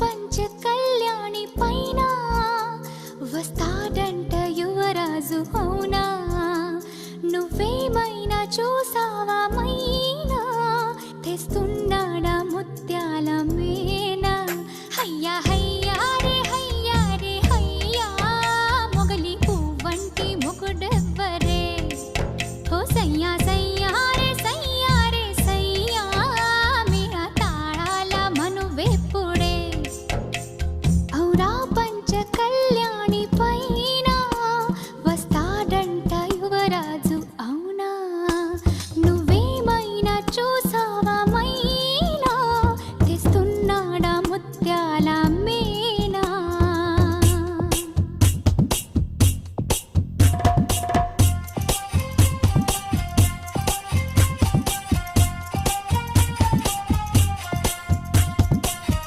పంచ కళ్యాణి పైన వస్తాడంట యువరాజు అవునా? నువ్వేమైనా చూసావా మైనా? తెస్తున్నాడా ముత్యాల మేనా? హయ్యా హయ్యా రే హయ్యా రే హయ్యా. మొగలి పువ్వంటి ముకుడ మధురా కళ్యాణి పైన వస్తాడంట యువరాజు అవునా? నువ్వేమైనా చూసావా మైనా? తెస్తున్నాడా ముత్యాల